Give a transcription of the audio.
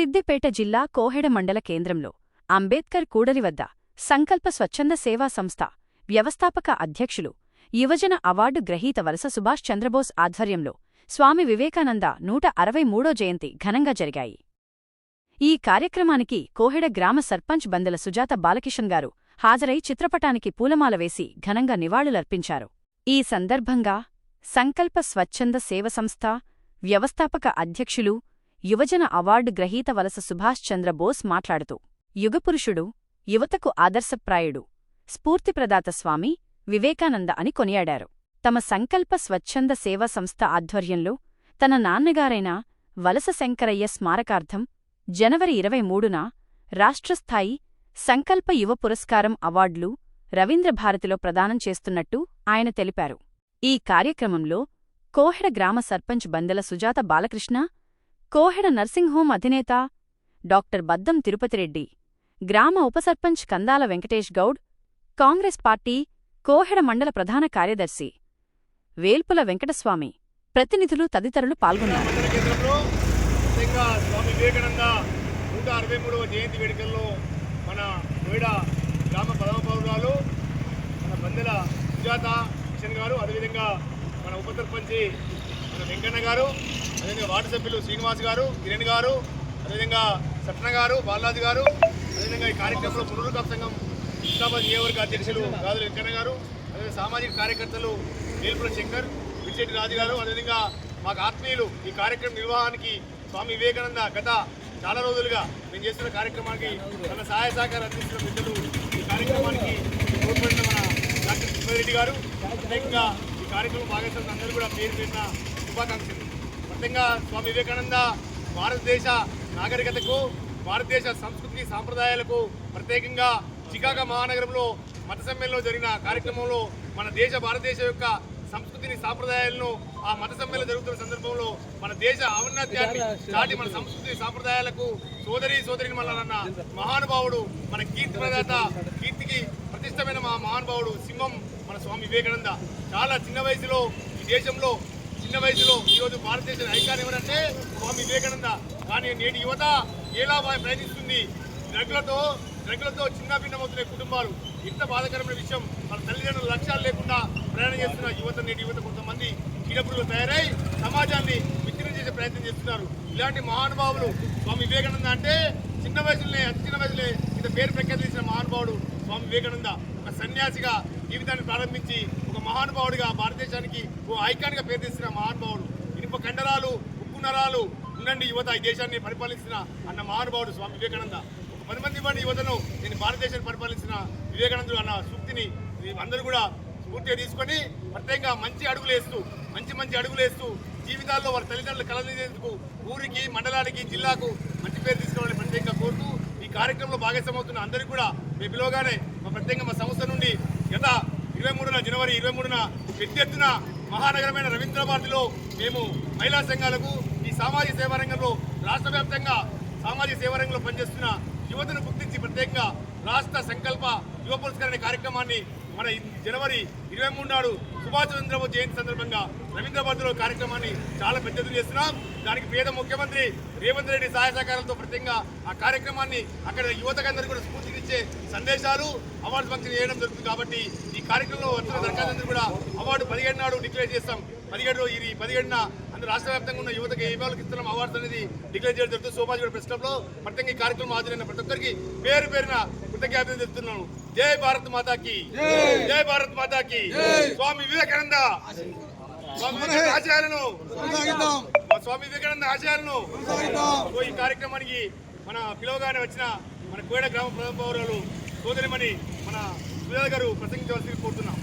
సిద్దిపేట జిల్లా కోహెడ మండల కేంద్రంలో అంబేద్కర్ కూడలి వద్ద సంకల్ప స్వచ్ఛంద సేవా సంస్థ వ్యవస్థాపక అధ్యక్షులు యువజన అవార్డు గ్రహీత వలస సుభాష్ చంద్రబోస్ ఆధ్వర్యంలో స్వామి వివేకానంద నూట అరవై మూడో జయంతి ఘనంగా జరిగాయి. ఈ కార్యక్రమానికి కోహెడ గ్రామ సర్పంచ్ బందెల సుజాత బాలకిషన్ గారు హాజరై చిత్రపటానికి పూలమాల వేసి ఘనంగా నివాళులర్పించారు. ఈ సందర్భంగా సంకల్ప స్వచ్ఛంద సేవ సంస్థ వ్యవస్థాపక అధ్యక్షులు యువజన అవార్డు గ్రహీత వలస సుభాష్ చంద్రబోస్ మాట్లాడుతూ యుగపురుషుడు యువతకు ఆదర్శప్రాయుడు స్ఫూర్తిప్రదాత స్వామి వివేకానంద అని కొనియాడారు. తమ సంకల్ప స్వచ్ఛంద సేవా సంస్థ ఆధ్వర్యంలో తన నాన్నగారైన వలస శంకరయ్య స్మారకార్థం జనవరి ఇరవై మూడున రాష్ట్రస్థాయి సంకల్ప యువ పురస్కారం అవార్డులు రవీంద్రభారతిలో ప్రదానం చేస్తున్నట్టు ఆయన తెలిపారు. ఈ కార్యక్రమంలో కోహెడ గ్రామ సర్పంచ్ బందెల సుజాత బాలకృష్ణ కోహెడ నర్సింగ్ హోం అధినేత డాక్టర్ బద్దం తిరుపతిరెడ్డి గ్రామ ఉపసర్పంచ్ కందాల వెంకటేష్ గౌడ్ కాంగ్రెస్ పార్టీ కోహెడ మండల ప్రధాన కార్యదర్శి వేల్పుల వెంకటస్వామి ప్రతినిధులు తదితరులు పాల్గొన్నారు. స్వామి వివేకానంద నూట అరవై మూడవ జయంతి వేడుకల్లో మన నోయిడ గ్రామ మన బందెల సుజాత కిషన్ గారు అదేవిధంగా మన ఉప సర్పంచి మన వెంకన్న గారు అదేవిధంగా వార్డు సభ్యులు శ్రీనివాస్ గారు కిరణ్ గారు అదేవిధంగా సట్న గారు బాలరాజు గారు అదేవిధంగా ఈ కార్యక్రమంలో పునరుద్ధరణ సంఘం హుస్నాబాద్ నియోజకవర్గ అధ్యక్షులు గాజుల వెంకన్న గారు అదేవిధంగా సామాజిక కార్యకర్తలు వేల్పుల శంకర్ పిచ్చెట్టి రాజు గారు అదేవిధంగా మాకు ఆత్మీయులు ఈ కార్యక్రమం నిర్వహణకి స్వామి వివేకానంద గత చాలా రోజులుగా మేము చేస్తున్న కార్యక్రమానికి తన సహాయ సహకారం అందిస్తున్న మిత్రులు ఈ కార్యక్రమానికి తోడ్పడిన మన డాక్టర్ సుబ్బారెడ్డి గారు. ప్రత్యేకంగా ఈ కార్యక్రమం భాగస్వామి అందరూ కూడా పేరు పెట్టిన శుభాకాంక్షలు. ప్రత్యేకంగా స్వామి వివేకానంద భారతదేశ నాగరికతకు భారతదేశ సంస్కృతి సాంప్రదాయాలకు ప్రత్యేకంగా చికాగో మహానగరంలో మత సమ్మేళనలో జరిగిన కార్యక్రమంలో మన దేశ భారతదేశ యొక్క సంస్కృతిని సాంప్రదాయాలను ఆ మత సమ్మేళనం జరుగుతున్న సందర్భంలో మన దేశ ఔన్నత్యాన్ని దాటి మన సంస్కృతి సాంప్రదాయాలకు సోదరి సోదరిని మళ్ళన్న మహానుభావుడు మన కీర్తి ప్రదాత కీర్తికి ప్రతిష్టమైన మా మహానుభావుడు సింహం మన స్వామి వివేకానంద. చాలా చిన్న వయసులో ఈ దేశంలో చిన్న వయసులో ఈరోజు భారతదేశ ఐకాన్ ఎవరంటే స్వామి వివేకానంద. కానీ నేటి యువత ఎలా ప్రయత్నిస్తుంది? డ్రగ్లతో డ్రగ్లతో చిన్న కుటుంబాలు ఇంత బాధకరమైన విషయం మన తల్లిదండ్రుల లక్ష్యాలు లేకుండా ప్రయాణం చేస్తున్న యువత నేటి యువత కొంతమంది కీడపురులు తయారై సమాజాన్ని విచ్ఛిన్నం చేసే ప్రయత్నం చేస్తున్నారు. ఇలాంటి మహానుభావులు స్వామి వివేకానంద అంటే చిన్న వయసులోనే అతి చిన్న వయసులే ఇంత పేరు ప్రఖ్యాతి చేసిన మహానుభావుడు స్వామి వివేకానంద. ఒక సన్యాసిగా జీవితాన్ని ప్రారంభించి మహానుభావుడిగా భారతదేశానికి ఓ ఐకాన్గా పేరు తెచ్చిన మహానుభావుడు. ఇనుప కండరాలు ఉక్కు నరాలు ఉండండి యువత ఈ దేశాన్ని పరిపాలించిన అన్న మహానుభావుడు స్వామి వివేకానంద. ఒక పది మంది మంది యువతను నేను భారతదేశాన్ని పరిపాలించిన వివేకానందుడు అన్న సూక్తిని అందరూ కూడా స్ఫూర్తిగా తీసుకొని ప్రత్యేకంగా మంచి అడుగులు వేస్తూ మంచి మంచి అడుగులు వేస్తూ జీవితాల్లో వారి తల్లిదండ్రులు కలనేందుకు ఊరికి మండలానికి జిల్లాకు మంచి పేరు తీసుకోవాలని ప్రత్యేకంగా కోరుతూ ఈ కార్యక్రమంలో భాగస్వామవుతున్న అందరికీ కూడా మీ పిలువగానే మా ప్రత్యేకంగా మా సంస్థ నుండి గత ఇరవై మూడున జనవరి ఇరవై మూడున పెద్ద ఎత్తున మహానగరమైన రవీంద్రభారతిలో మేము మహిళా సంఘాలకు ఈ సామాజిక సేవా రంగంలో రాష్ట్ర వ్యాప్తంగా సామాజిక సేవా రంగంలో పనిచేస్తున్న యువతను గుర్తించి ప్రత్యేకంగా రాష్ట్ర సంకల్ప యువ పురస్కార కార్యక్రమాన్ని మన జనవరి ఇరవై మూడు నాడు సుభాష్ చంద్రబోస్ జయంతి సందర్భంగా రవీంద్రభారతిలో కార్యక్రమాన్ని చాలా పెద్ద ఎత్తున చేస్తున్నాం. దానికి పేద ముఖ్యమంత్రి రేవంత్ రెడ్డి సహాయ సహకారాలతో ప్రత్యేకంగా ఆ కార్యక్రమాన్ని అక్కడ యువతకందరూ కూడా స్ఫూర్తినిచ్చే సందేశాలు అవార్డు ఫంక్షన్ చేయడం జరుగుతుంది కాబట్టి ఈ కార్యక్రమంలో వచ్చిన దరఖాస్తు కూడా అవార్డు పదిహేడు నాడు డిక్లేర్ చేస్తాం. పదిహేడు ఇది పదిహేడున అందరూ రాష్ట్ర వ్యాప్తంగా ఉన్న యువతకి ఏ వాళ్ళకి ఇస్తున్నాం అవార్డ్స్ అనేది డిక్లేర్ చేయడం జరుగుతుంది. సోమాజిగూడ ప్రెస్ క్లబ్లో ప్రత్యేకంగా ఈ కార్యక్రమం హాజరైన ప్రతి ఒక్కరికి పేరు పేరున కృతజ్ఞతలు చెప్తున్నాను జై భారత్ మాతాకి. జై. భారత్ మాతాకి. స్వామి వివేకానంద. స్వామి వివేకానంద ఆశయాలను. మా స్వామి వివేకానంద ఆశయాలను. ఓ ఈ కార్యక్రమానికి మన పిలవగానే వచ్చిన మన కోయడ గ్రామ ప్రధాన పౌరులు సోదరిమణి మన సుజాత గారు ప్రసంగించవలసి కోరుతున్నాం.